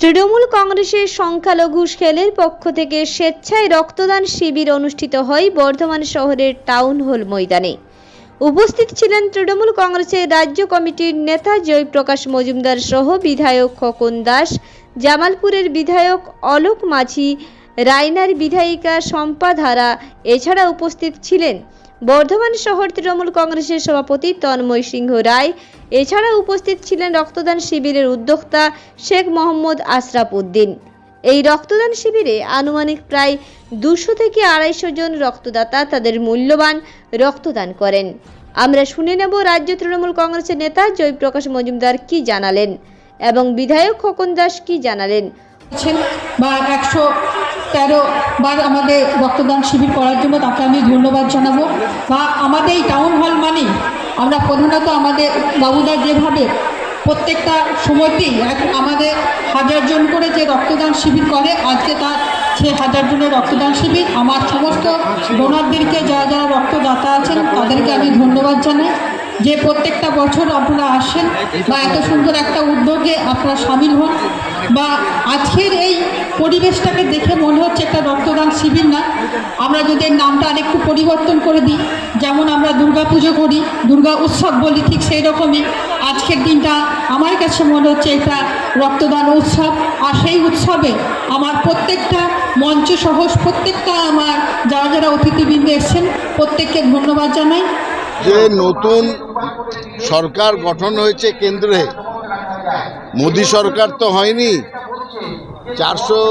তৃণমূল কংগ্রেসের সংখ্যালঘু সেলের পক্ষ থেকে স্বেচ্ছায় রক্তদান শিবির অনুষ্ঠিত হয় বর্ধমান শহরের টাউন হল ময়দানে। উপস্থিত ছিলেন তৃণমূল কংগ্রেসের রাজ্য কমিটির নেতা জয়প্রকাশ মজুমদার সহ বিধায়ক খোকন দাস, জামালপুরের বিধায়ক অলোক মাঝি, রায়নার বিধায়িকা শম্পা ধারা, এছাড়া উপস্থিত ছিলেন বর্ধমান শহর তৃণমূল কংগ্রেসের সভাপতি তন্ময় সিংহ রায়। এছাড়া উপস্থিত ছিলেন রক্তদান শিবিরের উদ্যোক্তা শেখ মোহাম্মদ আশরাফ উদ্দিন। এই রক্তদান শিবিরে আনুমানিক প্রায় দুশো থেকে আড়াইশো জন রক্তদাতা তাদের মূল্যবান রক্তদান করেন। আমরা শুনে নেব রাজ্য তৃণমূল কংগ্রেসের নেতা জয়প্রকাশ মজুমদার কি জানালেন এবং বিধায়ক খোকন দাস কি জানালেন। বা একশো তেরো বার আমাদের রক্তদান শিবির করার জন্য তাকে আমি ধন্যবাদ জানাব। বা আমাদের এই টাউন হল মানে আমরা প্রধানত আমাদের বাবুদা যেভাবে প্রত্যেকটা সময়তেই আমাদের হাজার জন করে যে রক্তদান শিবির করে, আজকে তার সে হাজার জনের রক্তদান শিবির। আমার সমস্ত ডোনারদেরকে যারা যারা রক্তদাতা আছেন, তাদেরকে আমি ধন্যবাদ জানাই। যে প্রত্যেকটা বছর আপনারা আসেন বা এত সুন্দর একটা উদ্যোগে আপনারা সামিল হন। বা আজকের এই পরিবেশটাকে দেখে মনে হচ্ছে একটা রক্তদান শিবির না। আমরা যদি নামটা আরেকটু পরিবর্তন করে দিই, যেমন আমরা দুর্গা পুজো করি, দুর্গা উৎসব বলি ঠিক সেই রকমই আজকের দিনটা আমার কাছে মনে হচ্ছে এটা রক্তদান উৎসব। আর সেই উৎসবে আমার প্রত্যেকটা মঞ্চ সহ প্রত্যেকটা আমার যারা যারা অতিথিবৃন্দ এসছেন, প্রত্যেককে ধন্যবাদ জানাই। যে নতুন সরকার গঠন হয়েছে কেন্দ্রে, মোদী সরকার তো হয়নি। চারশো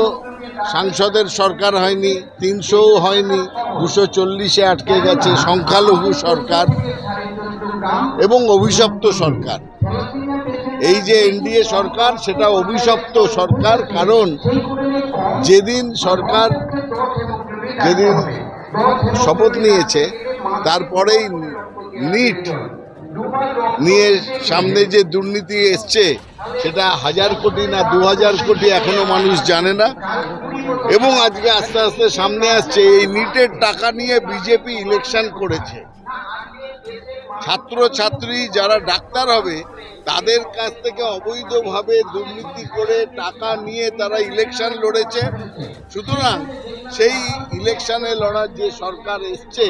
সাংসদের সরকার হয়নি, তিনশোও হয়নি, দুশো চল্লিশে আটকে গেছে সংখ্যালঘু সরকার এবং অভিশপ্ত সরকার। এই যে এনডিএ সরকার, সেটা অভিশপ্ত সরকার, কারণ যেদিন সরকার যেদিন শপথ নিয়েছে, তারপরেই নিট নিয়ে সামনে যে দুর্নীতি এসছে সেটা হাজার কোটি না দু হাজার কোটি এখনও মানুষ জানে না। এবং আজকে আস্তে আস্তে সামনে আসছে, এই নিটের টাকা নিয়ে বিজেপি ইলেকশন করেছে। ছাত্র ছাত্রী যারা ডাক্তার হবে, তাদের কাছ থেকে অবৈধভাবে দুর্নীতি করে টাকা নিয়ে তারা ইলেকশন লড়েছে। সুতরাং সেই ইলেকশনে লড়ার যে সরকার এসছে,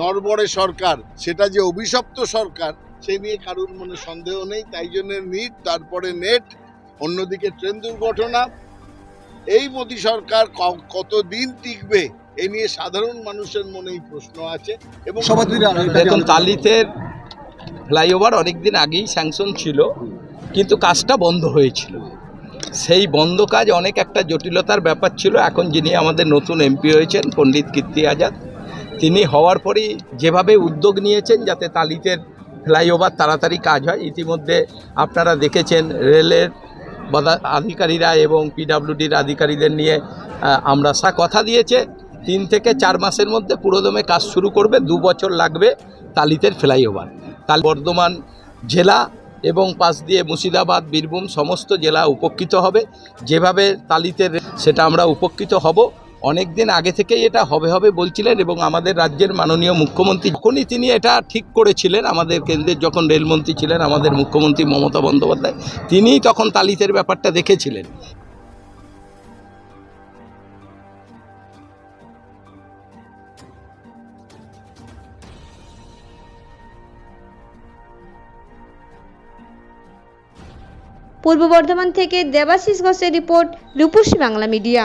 নরবরে সরকার, সেটা যে অভিশপ্ত সরকার সে নিয়ে কারুর মনে সন্দেহ নেই তাই জন্য নিট তারপরে নেট অন্যদিকে ট্রেন দুর্ঘটনা। এই মোদী সরকার ক- কতদিন টিকবে এ নিয়ে সাধারণ মানুষের মনেই প্রশ্ন আছে এবং দেখুন তালিতের ফ্লাইওভার অনেক দিন আগেই স্যাংশন ছিল কিন্তু কাজটা বন্ধ হয়েছিল। সেই বন্ধ কাজ অনেক একটা জটিলতার ব্যাপার ছিল। এখন যিনি আমাদের নতুন এমপি হয়েছেন পণ্ডিত কীর্তি আজাদ তিনি হওয়ার পরই যেভাবে উদ্যোগ নিয়েছেন যাতে তালিতের ফ্লাইওভার তাড়াতাড়ি কাজ হয়। ইতিমধ্যে আপনারা দেখেছেন রেলের আধিকারীরা এবং পিডাব্লিউডির আধিকারীদের নিয়ে আমরা সা কথা দিয়েছে। তিন থেকে চার মাসের মধ্যে পুরোদমে কাজ শুরু করবে, দু বছর লাগবে তালিতের ফ্লাইওভার। তাল বর্ধমান জেলা এবং পাশ দিয়ে মুর্শিদাবাদ, বীরভূম সমস্ত জেলা উপকৃত হবে। যেভাবে তালিতের সেটা আমরা উপকৃত হব। অনেক দিন আগে থেকেই এটা হবে হবে বলছিলেন এবং আমাদের রাজ্যের মাননীয় মুখ্যমন্ত্রী যখনই তিনি এটা ঠিক করেছিলেন, আমাদের কেন্দ্রের যখন রেলমন্ত্রী ছিলেন, আমাদের মুখ্যমন্ত্রী মমতা বন্দ্যোপাধ্যায় তিনিই তখন তালিতের ব্যাপারটা দেখেছিলেন। পূর্ব বর্ধমান থেকে দেবাশিস ঘোষের রিপোর্ট, রূপসী বাংলা মিডিয়া।